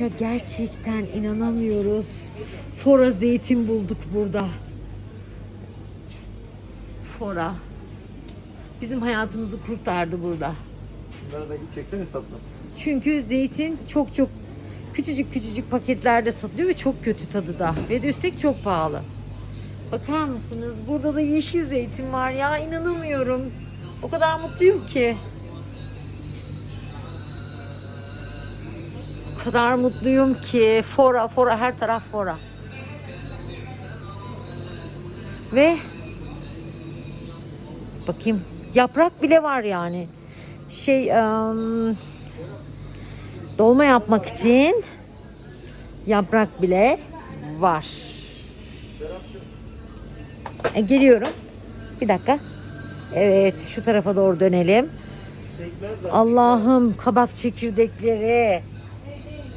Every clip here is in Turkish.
Ya gerçekten inanamıyoruz. Fora zeytin bulduk burada. Fora. Bizim hayatımızı kurtardı burada. Bunları da çeksene tatlım. Çünkü zeytin çok çok küçücük küçücük paketlerde satılıyor ve çok kötü tadı da. Ve de üstelik çok pahalı. Bakar mısınız? Burada da yeşil zeytin var ya inanamıyorum. O kadar mutluyum ki. Kadar mutluyum ki. Fora fora her taraf fora. Ve bakayım yaprak bile var yani. Şey ım, dolma yapmak için yaprak bile var. E, geliyorum. Bir dakika. Evet şu tarafa doğru dönelim. Allah'ım kabak çekirdekleri.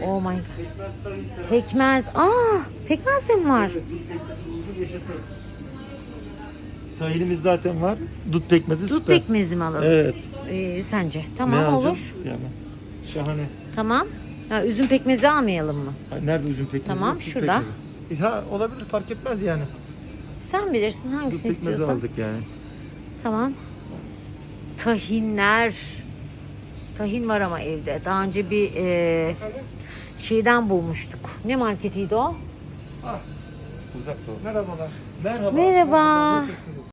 Oh my god. Pekmez. Aa, pekmez de mi var? Dut pekmezi yaşasın. Tahinimiz zaten var. Dut pekmezi Dut süper. pekmezi mi alalım? Evet. Ee, sence? Ne Tamam alacağım? olur. Yani. Şahane. Tamam. Ha, üzüm pekmezi almayalım mı? Nerede üzüm pekmezi? Tamam, Dut şurada. pekmezi. Ha olabilir fark etmez yani. Sen bilirsin Dut hangisini pekmezi istiyorsan. aldık yani. Tamam. Tahinler. Tahin var ama evde. Daha önce bir e, şeyden bulmuştuk. Ne marketiydi o? Ah. Uzak doğu. Merhabalar. Merhaba. Merhaba. Nasılsınız?